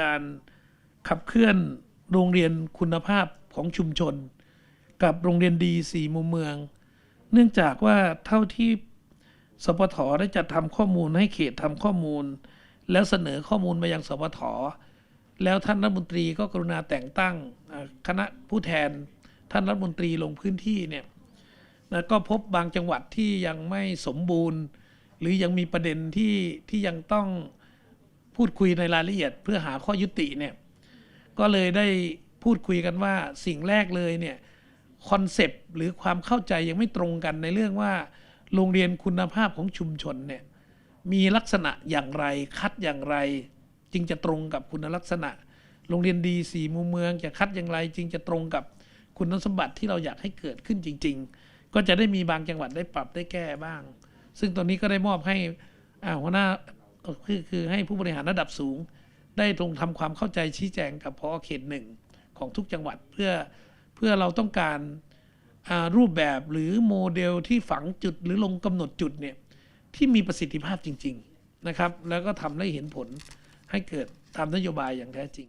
การขับเคลื่อนโรงเรียนคุณภาพของชุมชน กับโรงเรียนดีสี่มุมเมือง เนื่องจากว่าเท่าที่สปทได้จัดทำข้อมูลให้เขตทำข้อมูล แล้วเสนอข้อมูลมายังสปทแล้วท่านรัฐมนตรีก็กรุณาแต่งตั้งคณะผู้แทนท่านรัฐมนตรีลงพื้นที่เนี่ยนะก็พบบางจังหวัดที่ยังไม่สมบูรณ์ หรือยังมีประเด็นที่ที่ยังต้อง พูดคุยในรายละเอียดเพื่อหาข้อยุติเนี่ยก็เลยได้พูดคุยกันว่าสิ่งแรกเลยเนี่ยคอนเซปต์หรือความเข้าใจยังไม่ตรงกันในเรื่องว่า โรงเรียนคุณภาพของชุมชนเนี่ยมีลักษณะอย่างไรคัดอย่างไร จึงจะตรงกับคุณลักษณะ โรงเรียนดีสี่มุมเมืองจะคัดอย่างไร จึงจะตรงกับคุณสมบัติที่เราอยากให้เกิดขึ้นจริง ๆ ก็จะได้มีบางจังหวัดได้ปรับได้แก้บ้าง ซึ่งตอนนี้ก็ได้มอบให้อาหัวหน้าเอ่อ คือคือให้ผู้บริหารระดับสูง ได้ตรงทำความเข้าใจชี้แจงกับพอเขตหนึ่งของทุกจังหวัดเพื่อเพื่อเราต้องการรูปแบบหรือโมเดลที่ฝังจุดหรือลงกำหนดจุดเนี่ยที่มีประสิทธิภาพจริง ๆนะครับ แล้วก็ทำให้เห็นผลให้เกิดตามนโยบายอย่างแท้จริง